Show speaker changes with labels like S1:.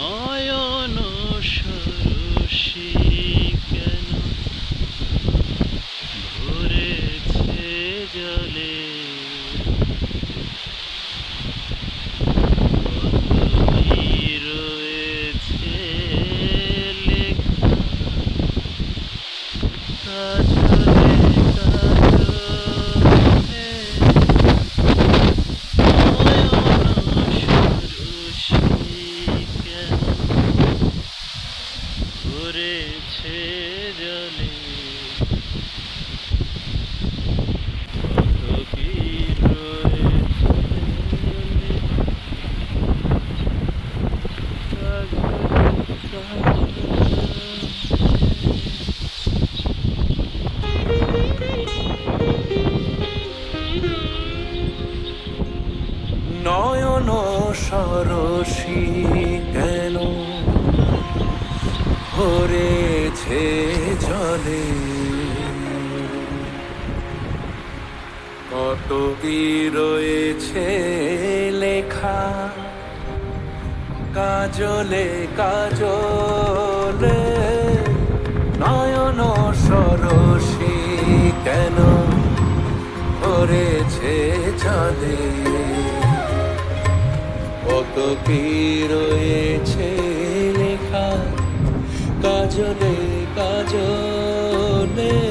S1: নয়ন সরসী কেন? ভরেছে জলে। রয়েছে লেখা? ঘুরেছে জলে
S2: নয়ন সরসী ভরেছে জলে। কত কি রয়েছে লেখা? কাজলে কাজলে। নয়ন সরসী কেন ভরেছে জলে কত কি কাজনে